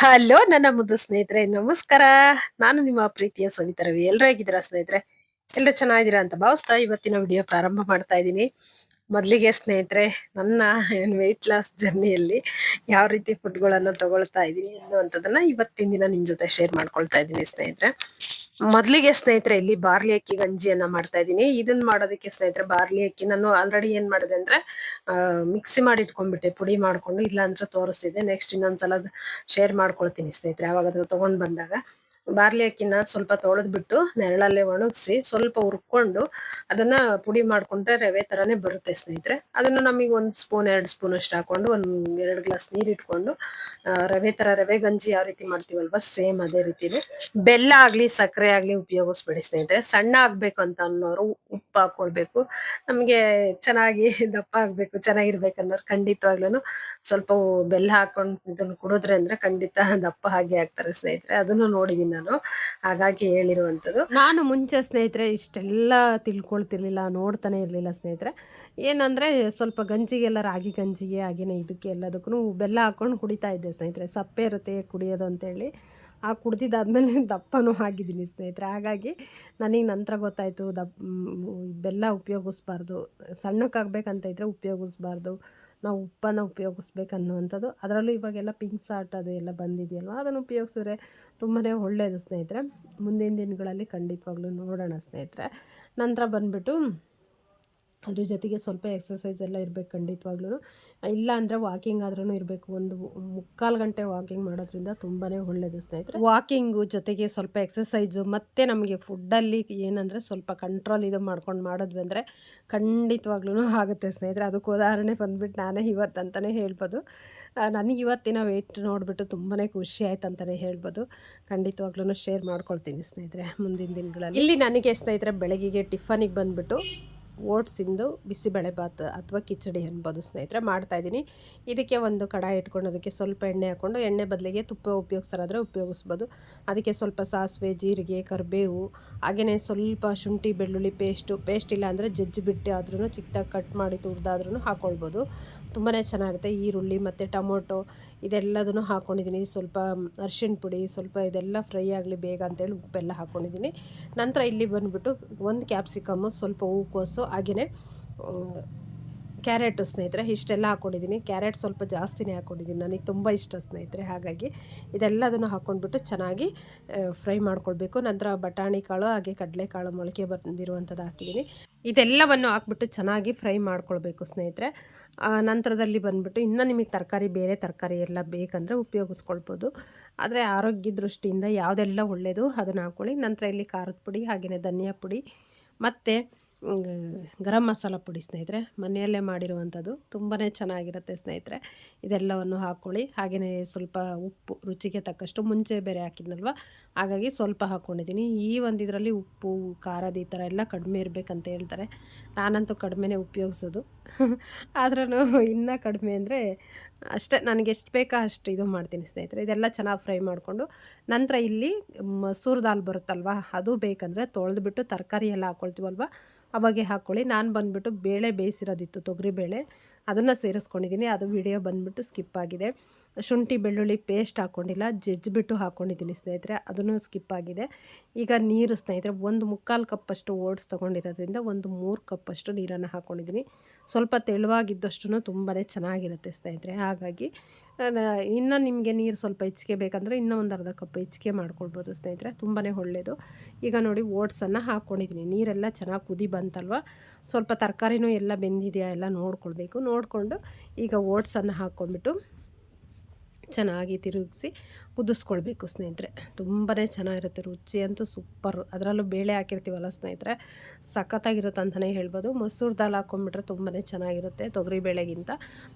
Hello, ನನ್ನ ಮುದ್ದು ಸ್ನೇಹಿತರೆ, ನಮಸ್ಕಾರ. ನಾನು ನಿಮ್ಮ ಪ್ರೀತಿಯ ಸವಿತಾ ರವಿ. ಎಲ್ಲರೂ ಹೇಗಿದ್ದೀರಾ ಸ್ನೇಹಿತರೆ? ಎಲ್ಲರೂ ಚೆನ್ನಾಗಿದ್ದೀರಾ ಅಂತ ಭಾವಿಸ್ತಾ ಇವತ್ತಿನ ವಿಡಿಯೋ ಪ್ರಾರಂಭ ಮಾಡ್ತಾ ಇದ್ದೀನಿ. ಮೊದಲಿಗೆ ಸ್ನೇಹಿತರೆ, ನನ್ನ ವೆಯ್ಟ್ ಲಾಸ್ ಜರ್ನಿಯಲ್ಲಿ ಯಾವ ರೀತಿ ಫುಡ್ಗಳನ್ನು ತಗೊಳ್ತಾ ಇದ್ದೀನಿ ಅನ್ನುವಂಥದ್ದನ್ನ ಇವತ್ತಿನ ದಿನ ನಿಮ್ಮ ಜೊತೆ ಶೇರ್ ಮಾಡ್ಕೊಳ್ತಾ ಇದ್ದೀನಿ ಸ್ನೇಹಿತರೆ. ಮೊದಲಿಗೆ ಸ್ನೇಹಿತರೆ, ಇಲ್ಲಿ ಬಾರ್ಲಿ ಅಕ್ಕಿ ಗಂಜಿಯನ್ನ ಮಾಡ್ತಾ ಇದ್ದೀನಿ. ಇದನ್ನ ಮಾಡೋದಕ್ಕೆ ಸ್ನೇಹಿತರೆ, ಬಾರ್ಲಿ ಅಕ್ಕಿ ನಾನು ಆಲ್ರೆಡಿ ಏನ್ ಮಾಡಿದೆ ಅಂದ್ರೆ ಮಿಕ್ಸಿ ಮಾಡಿ ಇಟ್ಕೊಂಡ್ಬಿಟ್ಟೆ, ಪುಡಿ ಮಾಡ್ಕೊಂಡು ಇಲ್ಲ ಅಂದ್ರೆ ತೋರಿಸ್ತಿದ್ದೆ. ನೆಕ್ಸ್ಟ್ ಇನ್ನೊಂದ್ಸಲ ಶೇರ್ ಮಾಡ್ಕೊಳ್ತೀನಿ ಸ್ನೇಹಿತರೆ ಅವಾಗ ತಗೊಂಡ್ ಬಂದಾಗ. ಬಾರ್ಲಿ ಅಕ್ಕಿನ ಸ್ವಲ್ಪ ತೊಳೆದ್ಬಿಟ್ಟು ನೆರಳಲ್ಲೇ ಒಣಗಿಸಿ ಸ್ವಲ್ಪ ಹುರ್ಕೊಂಡು ಅದನ್ನ ಪುಡಿ ಮಾಡ್ಕೊಂಡ್ರೆ ರವೆ ತರಾನೇ ಬರುತ್ತೆ ಸ್ನೇಹಿತರೆ. ಅದನ್ನು ನಮಗೆ ಒಂದ್ ಸ್ಪೂನ್, ಎರಡು ಸ್ಪೂನ್ ಅಷ್ಟು ಹಾಕೊಂಡು ಒಂದ್ ಎರಡು ಗ್ಲಾಸ್ ನೀರು ಇಟ್ಕೊಂಡು ರವೆ ತರ ರವೆ ಗಂಜಿ ಯಾವ ರೀತಿ ಮಾಡ್ತೀವಲ್ವ ಸೇಮ್ ಅದೇ ರೀತಿ ಬೆಲ್ಲ ಆಗ್ಲಿ, ಸಕ್ಕರೆ ಆಗ್ಲಿ ಉಪಯೋಗಿಸ್ಬೇಡಿ ಸ್ನೇಹಿತರೆ. ಸಣ್ಣ ಆಗ್ಬೇಕು ಅಂತ ಅನ್ನೋರು ಉಪ್ಪು ಹಾಕೊಳ್ಬೇಕು. ನಮ್ಗೆ ಚೆನ್ನಾಗಿ ದಪ್ಪ ಆಗ್ಬೇಕು, ಚೆನ್ನಾಗಿರ್ಬೇಕು ಅನ್ನೋರು ಖಂಡಿತವಾಗ್ಲೂ ಸ್ವಲ್ಪ ಬೆಲ್ಲ ಹಾಕೊಂಡು ಇದನ್ನು ಕುಡಿದ್ರೆ ಅಂದ್ರೆ ಖಂಡಿತ ದಪ್ಪ ಹಾಗೆ ಆಗ್ತಾರೆ ಸ್ನೇಹಿತರೆ. ಅದನ್ನು ನೋಡಿದೀನಿ ನಾನು ಹಾಗಾಗಿ ಹೇಳಿರುವಂಥದ್ದು. ನಾನು ಮುಂಚೆ ಸ್ನೇಹಿತರೆ ಇಷ್ಟೆಲ್ಲ ತಿಳ್ಕೊಳ್ತಿರ್ಲಿಲ್ಲ, ನೋಡ್ತಾನೆ ಇರ್ಲಿಲ್ಲ ಸ್ನೇಹಿತರೆ. ಏನಂದ್ರೆ ಸ್ವಲ್ಪ ಗಂಜಿಗೆಲ್ಲ, ರಾಗಿ ಗಂಜಿಗೆ ಹಾಗೆಯೇ ಇದಕ್ಕೆ ಎಲ್ಲದಕ್ಕೂ ಬೆಲ್ಲ ಹಾಕ್ಕೊಂಡು ಕುಡಿತಾ ಇದ್ದೆ ಸ್ನೇಹಿತರೆ. ಸಪ್ಪೆ ಇರುತ್ತೆ ಕುಡಿಯೋದು ಅಂತೇಳಿ. ಆ ಕುಡ್ದಿದ್ದಾದ್ಮೇಲೆ ದಪ್ಪನೂ ಆಗಿದ್ದೀನಿ ಸ್ನೇಹಿತರೆ. ಹಾಗಾಗಿ ನನಗೆ ನಂತರ ಗೊತ್ತಾಯಿತು ದಪ್ಪ ಬೆಲ್ಲ ಉಪಯೋಗಿಸ್ಬಾರ್ದು, ಸಣ್ಣಕ್ಕಾಗಬೇಕಂತ ಇದ್ದರೆ ಉಪಯೋಗಿಸ್ಬಾರ್ದು, ನಾವು ಉಪ್ಪನ್ನು ಉಪಯೋಗಿಸ್ಬೇಕು ಅನ್ನುವಂಥದ್ದು ಅದರಲ್ಲೂ ಇವಾಗೆಲ್ಲ ಪಿಂಕ್ ಸಾಟ್ ಅದು ಎಲ್ಲ ಬಂದಿದೆಯಲ್ವ, ಅದನ್ನು ಉಪಯೋಗಿಸಿದ್ರೆ ತುಂಬಾ ಒಳ್ಳೆಯದು ಸ್ನೇಹಿತರೆ. ಮುಂದಿನ ದಿನಗಳಲ್ಲಿ ಖಂಡಿತವಾಗ್ಲೂ ನೋಡೋಣ ಸ್ನೇಹಿತರೆ. ನಂತರ ಬಂದುಬಿಟ್ಟು ಅದ್ರ ಜೊತೆಗೆ ಸ್ವಲ್ಪ ಎಕ್ಸಸೈಸ್ ಎಲ್ಲ ಇರಬೇಕು ಖಂಡಿತವಾಗ್ಲೂ ಇಲ್ಲ ಅಂದರೆ ವಾಕಿಂಗ್ ಆದ್ರೂ ಇರಬೇಕು. ಒಂದು ಮುಕ್ಕಾಲು ಗಂಟೆ ವಾಕಿಂಗ್ ಮಾಡೋದ್ರಿಂದ ತುಂಬಾ ಒಳ್ಳೆಯದು ಸ್ನೇಹಿತರೆ. ವಾಕಿಂಗು ಜೊತೆಗೆ ಸ್ವಲ್ಪ ಎಕ್ಸಸೈಸು ಮತ್ತು ನಮಗೆ ಫುಡ್ಡಲ್ಲಿ ಏನಂದರೆ ಸ್ವಲ್ಪ ಕಂಟ್ರೋಲ್ ಇದು ಮಾಡ್ಕೊಂಡು ಮಾಡಿದ್ವಿ ಅಂದರೆ ಖಂಡಿತವಾಗ್ಲೂ ಆಗುತ್ತೆ ಸ್ನೇಹಿತರೆ. ಅದಕ್ಕೆ ಉದಾಹರಣೆ ಬಂದ್ಬಿಟ್ಟು ನಾನೇ ಇವತ್ತು ಅಂತಲೇ ಹೇಳ್ಬೋದು. ನನಗೆ ಇವತ್ತಿನ ವೆಯ್ಟ್ ನೋಡಿಬಿಟ್ಟು ತುಂಬಾ ಖುಷಿ ಆಯ್ತು ಅಂತಲೇ ಹೇಳ್ಬೋದು. ಖಂಡಿತವಾಗ್ಲೂ ಶೇರ್ ಮಾಡ್ಕೊಳ್ತೀನಿ ಸ್ನೇಹಿತರೆ ಮುಂದಿನ ದಿನಗಳಲ್ಲಿ. ಇಲ್ಲಿ ನನಗೆ ಸ್ನೇಹಿತರೆ ಬೆಳಗ್ಗೆಗೆ ಟಿಫನಿಗೆ ಬಂದುಬಿಟ್ಟು ಓಟ್ಸಿಂದು ಬಿಸಿಬೇಳೆಭಾತ್ ಅಥವಾ ಕಿಚಡಿ ಅನ್ಬೋದು ಸ್ನೇಹಿತರೆ ಮಾಡ್ತಾಯಿದ್ದೀನಿ ಇದಕ್ಕೆ ಒಂದು ಕಡಾಯಿ ಇಟ್ಕೊಂಡು ಅದಕ್ಕೆ ಸ್ವಲ್ಪ ಎಣ್ಣೆ ಹಾಕ್ಕೊಂಡು ಎಣ್ಣೆ ಬದಲಿಗೆ ತುಪ್ಪ ಉಪಯೋಗಿಸ್ತಾರಾದರೆ ಉಪಯೋಗಿಸ್ಬೋದು. ಅದಕ್ಕೆ ಸ್ವಲ್ಪ ಸಾಸಿವೆ, ಜೀರಿಗೆ, ಕರಿಬೇವು ಹಾಗೆಯೇ ಸ್ವಲ್ಪ ಶುಂಠಿ, ಬೆಳ್ಳುಳ್ಳಿ ಪೇಸ್ಟು, ಪೇಸ್ಟ್ ಇಲ್ಲ ಅಂದರೆ ಜಜ್ಜಿ ಬಿಟ್ಟು ಆದ್ರೂ ಚಿಕ್ಕದಾಗಿ ಕಟ್ ಮಾಡಿ ತುರಿದಾದ್ರೂ ಹಾಕ್ಕೊಳ್ಬೋದು ತುಂಬಾ ಚೆನ್ನಾಗಿರುತ್ತೆ. ಈರುಳ್ಳಿ ಮತ್ತು ಟೊಮೊಟೊ ಇದೆಲ್ಲದನ್ನು ಹಾಕ್ಕೊಂಡಿದ್ದೀನಿ ಸ್ವಲ್ಪ ಅರಿಶಿಣ ಪುಡಿ, ಸ್ವಲ್ಪ ಇದೆಲ್ಲ ಫ್ರೈ ಆಗಲಿ ಬೇಗ ಅಂತೇಳಿ ಉಪ್ಪೆಲ್ಲ ಹಾಕ್ಕೊಂಡಿದ್ದೀನಿ ನಂತರ ಇಲ್ಲಿ ಬಂದುಬಿಟ್ಟು ಒಂದು ಕ್ಯಾಪ್ಸಿಕಮ್ಮು, ಸ್ವಲ್ಪ ಹೂಕೋಸು ಹಾಗೆಯೇ ಕ್ಯಾರೆಟು ಸ್ನೇಹಿತರೆ, ಇಷ್ಟೆಲ್ಲ ಹಾಕ್ಕೊಂಡಿದ್ದೀನಿ ಕ್ಯಾರೆಟ್ ಸ್ವಲ್ಪ ಜಾಸ್ತಿನೇ ಹಾಕ್ಕೊಂಡಿದ್ದೀನಿ ನನಗೆ ತುಂಬ ಇಷ್ಟ ಸ್ನೇಹಿತರೆ, ಹಾಗಾಗಿ ಇದೆಲ್ಲದನ್ನು ಹಾಕ್ಕೊಂಡ್ಬಿಟ್ಟು ಚೆನ್ನಾಗಿ ಫ್ರೈ ಮಾಡ್ಕೊಳ್ಬೇಕು. ನಂತರ ಬಟಾಣಿ ಕಾಳು ಹಾಗೆ ಕಡಲೆಕಾಳು ಮೊಳಕೆ ಬಂದಿರುವಂಥದ್ದು ಹಾಕಿದ್ದೀನಿ. ಇದೆಲ್ಲವನ್ನು ಹಾಕ್ಬಿಟ್ಟು ಚೆನ್ನಾಗಿ ಫ್ರೈ ಮಾಡ್ಕೊಳ್ಬೇಕು ಸ್ನೇಹಿತರೆ. ನಂತರದಲ್ಲಿ ಬಂದುಬಿಟ್ಟು ಇನ್ನೂ ನಿಮಗೆ ತರಕಾರಿ, ಬೇರೆ ತರಕಾರಿ ಎಲ್ಲ ಬೇಕಂದರೆ ಉಪಯೋಗಿಸ್ಕೊಳ್ಬೋದು. ಆದರೆ ಆರೋಗ್ಯ ದೃಷ್ಟಿಯಿಂದ ಯಾವುದೆಲ್ಲ ಒಳ್ಳೆಯದು ಅದನ್ನು ಹಾಕ್ಕೊಳ್ಳಿ ನಂತರ ಇಲ್ಲಿ ಖಾರದ ಪುಡಿ ಹಾಗೆಯೇ ಧನಿಯಾ ಪುಡಿ, ಮತ್ತು ಗರಂ ಮಸಾಲ ಪುಡಿ ಸ್ನೇಹಿತರೆ, ಮನೆಯಲ್ಲೇ ಮಾಡಿರುವಂಥದ್ದು ತುಂಬಾ ಚೆನ್ನಾಗಿರುತ್ತೆ ಸ್ನೇಹಿತರೆ. ಇದೆಲ್ಲವನ್ನು ಹಾಕ್ಕೊಳ್ಳಿ ಹಾಗೆಯೇ ಸ್ವಲ್ಪ ಉಪ್ಪು, ರುಚಿಗೆ ತಕ್ಕಷ್ಟು ಮುಂಚೆ ಬೇರೆ ಹಾಕಿದ್ನಲ್ವ? ಹಾಗಾಗಿ ಸ್ವಲ್ಪ ಹಾಕ್ಕೊಂಡಿದ್ದೀನಿ ಈ ಒಂದು ಇದರಲ್ಲಿ ಉಪ್ಪು, ಖಾರದ ಈ ಥರ ಎಲ್ಲ ಕಡಿಮೆ ಇರಬೇಕಂತ ಹೇಳ್ತಾರೆ. ನಾನಂತೂ ಕಡಿಮೆನೇ ಉಪಯೋಗಿಸೋದು. ಆದ್ರೂ ಇನ್ನೂ ಕಡಿಮೆ ಅಂದರೆ ಅಷ್ಟೇ ನನಗೆ ಎಷ್ಟು ಬೇಕೋ ಅಷ್ಟು ಇದು ಮಾಡ್ತೀನಿ ಸ್ನೇಹಿತರೆ. ಇದೆಲ್ಲ ಚೆನ್ನಾಗಿ ಫ್ರೈ ಮಾಡಿಕೊಂಡು ನಂತರ ಇಲ್ಲಿ ಮಸೂರ್ ದಾಲ್ ಬರುತ್ತಲ್ವ, ಅದು ಬೇಕಂದರೆ ತೊಳೆದ್ಬಿಟ್ಟು ತರಕಾರಿ ಎಲ್ಲ ಹಾಕ್ಕೊಳ್ತೀವಲ್ವ ಅವಾಗೆ ಹಾಕ್ಕೊಳ್ಳಿ. ನಾನು ಬಂದುಬಿಟ್ಟು ಬೇಳೆ ಬೇಯಿಸಿರೋದಿತ್ತು ತೊಗರಿಬೇಳೆ, ಅದನ್ನು ಸೇರಿಸ್ಕೊಂಡಿದ್ದೀನಿ. ಅದು ವಿಡಿಯೋ ಬಂದುಬಿಟ್ಟು ಸ್ಕಿಪ್ ಆಗಿದೆ. ಶುಂಠಿ, ಬೆಳ್ಳುಳ್ಳಿ ಪೇಸ್ಟ್ ಹಾಕ್ಕೊಂಡಿಲ್ಲ ಜಜ್ಜಿಬಿಟ್ಟು ಹಾಕ್ಕೊಂಡಿದ್ದೀನಿ ಸ್ನೇಹಿತರೆ. ಅದನ್ನು ಸ್ಕಿಪ್ ಆಗಿದೆ. ಈಗ ನೀರು ಸ್ನೇಹಿತರೆ, ಒಂದು ಮುಕ್ಕಾಲು ಕಪ್ಪಷ್ಟು ಓಟ್ಸ್ ತೊಗೊಂಡಿರೋದ್ರಿಂದ ಒಂದು ಮೂರು ಕಪ್ಪಷ್ಟು ನೀರನ್ನು ಹಾಕ್ಕೊಂಡಿದ್ದೀನಿ ಸ್ವಲ್ಪ ತೆಳುವಾಗಿದ್ದಷ್ಟು ತುಂಬಾ ಚೆನ್ನಾಗಿರುತ್ತೆ ಸ್ನೇಹಿತರೆ. ಹಾಗಾಗಿ ನಾನು- ಇನ್ನು ನಿಮಗೆ ನೀರು ಸ್ವಲ್ಪ ಹೆಚ್ಚಿಗೆ ಬೇಕಂದರೆ ಇನ್ನೂ ಒಂದು ಅರ್ಧ ಕಪ್ ಹೆಚ್ಚಿಗೆ ಮಾಡ್ಕೊಳ್ಬೋದು ಸ್ನೇಹಿತರೆ. ತುಂಬಾ ಒಳ್ಳೆಯದು ಈಗ ನೋಡಿ ಓಟ್ಸನ್ನು ಹಾಕ್ಕೊಂಡಿದ್ದೀನಿ ನೀರೆಲ್ಲ ಚೆನ್ನಾಗಿ ಕುದಿ ಬಂತಲ್ವ? ಸ್ವಲ್ಪ ತರಕಾರಿನೂ ಎಲ್ಲ ಬೆಂದಿದೆಯಾ ಎಲ್ಲ ನೋಡ್ಕೊಳ್ಬೇಕು. ನೋಡಿಕೊಂಡು ಈಗ ಓಟ್ಸನ್ನು ಹಾಕ್ಕೊಂಡ್ಬಿಟ್ಟು ಚೆನ್ನಾಗಿ ತಿರುಗಿಸಿ ಕುದಿಸ್ಕೊಳ್ಬೇಕು ಸ್ನೇಹಿತರೆ. ತುಂಬಾ ಚೆನ್ನಾಗಿರುತ್ತೆ, ರುಚಿ ಅಂತೂ ಸೂಪರು. ಅದರಲ್ಲೂ ಬೇಳೆ ಹಾಕಿರ್ತೀವಲ್ಲ ಸ್ನೇಹಿತರೆ? ಸಖತ್ತಾಗಿರುತ್ತೆ ಅಂತಲೇ ಹೇಳ್ಬೋದು. ಮೊಸರು ದಾಲ್ ಹಾಕ್ಕೊಂಡ್ಬಿಟ್ರೆ ತುಂಬಾ ಚೆನ್ನಾಗಿರುತ್ತೆ ತೊಗರಿ ಬೇಳೆಗಿಂತ.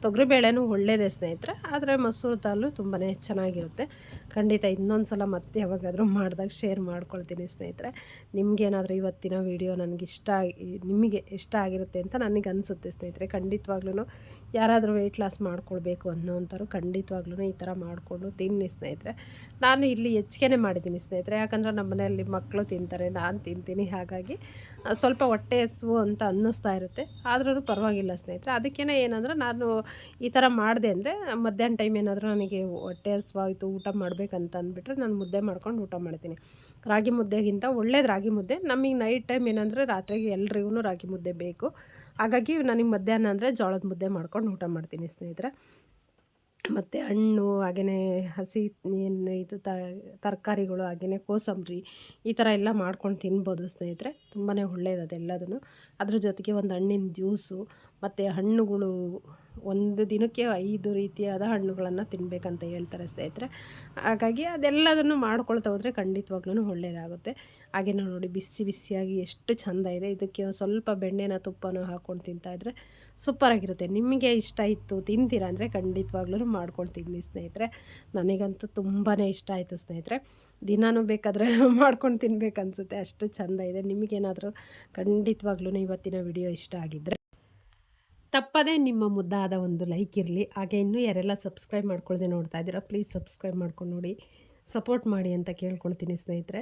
ತೊಗರಿ ಬೇಳೆನೂ ಒಳ್ಳೆಯದೇ ಸ್ನೇಹಿತರೆ, ಆದರೆ ಮೊಸರು ದಾಲು ತುಂಬಾ ಚೆನ್ನಾಗಿರುತ್ತೆ. ಖಂಡಿತ ಇನ್ನೊಂದು ಸಲ ಮತ್ತೆ ಯಾವಾಗಾದರೂ ಮಾಡಿದಾಗ ಶೇರ್ ಮಾಡ್ಕೊಳ್ತೀನಿ ಸ್ನೇಹಿತರೆ. ನಿಮಗೇನಾದರೂ ಇವತ್ತಿನ ವಿಡಿಯೋ ನನಗೆ ಇಷ್ಟ ನಿಮಗೆ ಇಷ್ಟ ಆಗಿರುತ್ತೆ ಅಂತ ನನಗೆ ಅನಿಸುತ್ತೆ ಸ್ನೇಹಿತರೆ. ಖಂಡಿತವಾಗ್ಲೂ ಯಾರಾದರೂ ವೆಯ್ಟ್ ಲಾಸ್ ಮಾಡ್ಕೊಳ್ಬೇಕು ಅನ್ನೋವಂಥವ್ರು ಖಂಡಿತವಾಗ್ಲೂ ಈ ಥರ ಮಾಡಿಕೊಂಡು ತಿನ್ನಿ ಸ್ನೇಹಿತರೆ. ಸ್ನೇಹಿತರೆ ನಾನು ಇಲ್ಲಿ ಹೆಚ್ಚಿಗೆನೆ ಮಾಡಿದ್ದೀನಿ ಸ್ನೇಹಿತರೆ, ಯಾಕಂದರೆ ನಮ್ಮ ಮನೆಯಲ್ಲಿ ಮಕ್ಕಳು ತಿಂತಾರೆ, ನಾನು ತಿಂತೀನಿ, ಹಾಗಾಗಿ ಸ್ವಲ್ಪ ಹೊಟ್ಟೆ ಹಸುವು ಅಂತ ಅನ್ನಿಸ್ತಾ ಇರುತ್ತೆ. ಆದ್ರೂ ಪರವಾಗಿಲ್ಲ ಸ್ನೇಹಿತರೆ. ಅದಕ್ಕೇ ಏನಂದ್ರೆ, ನಾನು ಈ ಥರ ಮಾಡಿದೆ ಅಂದರೆ, ಮಧ್ಯಾಹ್ನ ಟೈಮ್ ಏನಾದರೂ ನನಗೆ ಹೊಟ್ಟೆ ಹಸುವಾಯಿತು, ಊಟ ಮಾಡಬೇಕಂತ ಅಂದ್ಬಿಟ್ರೆ, ನಾನು ಮುದ್ದೆ ಮಾಡ್ಕೊಂಡು ಊಟ ಮಾಡ್ತೀನಿ. ರಾಗಿ ಮುದ್ದೆಗಿಂತ ಒಳ್ಳೇದು ರಾಗಿ ಮುದ್ದೆ. ನಮಗೆ ನೈಟ್ ಟೈಮ್ ಏನಂದರೆ, ರಾತ್ರಿಗೆ ಎಲ್ರಿಗೂ ರಾಗಿ ಮುದ್ದೆ ಬೇಕು. ಹಾಗಾಗಿ, ನನಗೆ ಮಧ್ಯಾಹ್ನ ಅಂದರೆ ಜೋಳದ ಮುದ್ದೆ ಮಾಡ್ಕೊಂಡು ಊಟ ಮಾಡ್ತೀನಿ ಸ್ನೇಹಿತರೆ. ಮತ್ತು ಹಣ್ಣು ಹಾಗೆಯೇ ಹಸಿ ಇದು ತರಕಾರಿಗಳು ಹಾಗೆಯೇ ಕೋಸಂಬರಿ ಈ ಥರ ಎಲ್ಲ ಮಾಡ್ಕೊಂಡು ತಿನ್ಬೋದು ಸ್ನೇಹಿತರೆ. ತುಂಬಾ ಒಳ್ಳೇದು ಅದೆಲ್ಲದೂ ಅದ್ರ ಜೊತೆಗೆ ಒಂದು ಹಣ್ಣಿನ ಜ್ಯೂಸು, ಮತ್ತು ಹಣ್ಣುಗಳು ಒಂದು ದಿನಕ್ಕೆ ಐದು ರೀತಿಯಾದ ಹಣ್ಣುಗಳನ್ನು ತಿನ್ನಬೇಕಂತ ಹೇಳ್ತಾರೆ ಸ್ನೇಹಿತರೆ. ಹಾಗಾಗಿ ಅದೆಲ್ಲದನ್ನು ಮಾಡ್ಕೊಳ್ತಾ ಹೋದರೆ ಖಂಡಿತವಾಗ್ಲೂ ಒಳ್ಳೆಯದಾಗುತ್ತೆ. ಹಾಗೆ ನೋಡಿ ಬಿಸಿ ಬಿಸಿಯಾಗಿ ಎಷ್ಟು ಚೆಂದ ಇದೆ. ಇದಕ್ಕೆ ಸ್ವಲ್ಪ ಬೆಣ್ಣೆನ, ತುಪ್ಪನೋ ಹಾಕ್ಕೊಂಡು ತಿಂತಾಯಿದ್ರೆ ಸೂಪರಾಗಿರುತ್ತೆ ನಿಮಗೆ ಇಷ್ಟ ಇತ್ತು ತಿಂತೀರಾ ಅಂದರೆ ಖಂಡಿತವಾಗ್ಲೂ ಮಾಡ್ಕೊಂಡು ತಿನ್ನಿ ಸ್ನೇಹಿತರೆ. ನನಗಂತೂ ತುಂಬಾ ಇಷ್ಟ ಆಯಿತು ಸ್ನೇಹಿತರೆ. ದಿನಾನೂ ಬೇಕಾದರೆ ಮಾಡ್ಕೊಂಡು ತಿನ್ಬೇಕನ್ಸುತ್ತೆ. ಅಷ್ಟು ಚೆಂದ ಇದೆ. ನಿಮಗೇನಾದರೂ ಖಂಡಿತವಾಗ್ಲೂ ಇವತ್ತಿನ ವಿಡಿಯೋ ಇಷ್ಟ ಆಗಿದ್ದರೆ ತಪ್ಪದೇ ನಿಮ್ಮ ಮುದ್ದಾದ ಒಂದು ಲೈಕ್ ಇರಲಿ. ಹಾಗೆ ಇನ್ನೂ ಯಾರೆಲ್ಲ ಸಬ್ಸ್ಕ್ರೈಬ್ ಮಾಡ್ಕೊಳ್ಳದೆ ನೋಡ್ತಾ ಇದ್ದೀರಾ ಪ್ಲೀಸ್ ಸಬ್ಸ್ಕ್ರೈಬ್ ಮಾಡ್ಕೊಂಡು ನೋಡಿ. ಸಪೋರ್ಟ್ ಮಾಡಿ ಅಂತ ಕೇಳ್ಕೊಳ್ತೀನಿ ಸ್ನೇಹಿತರೆ.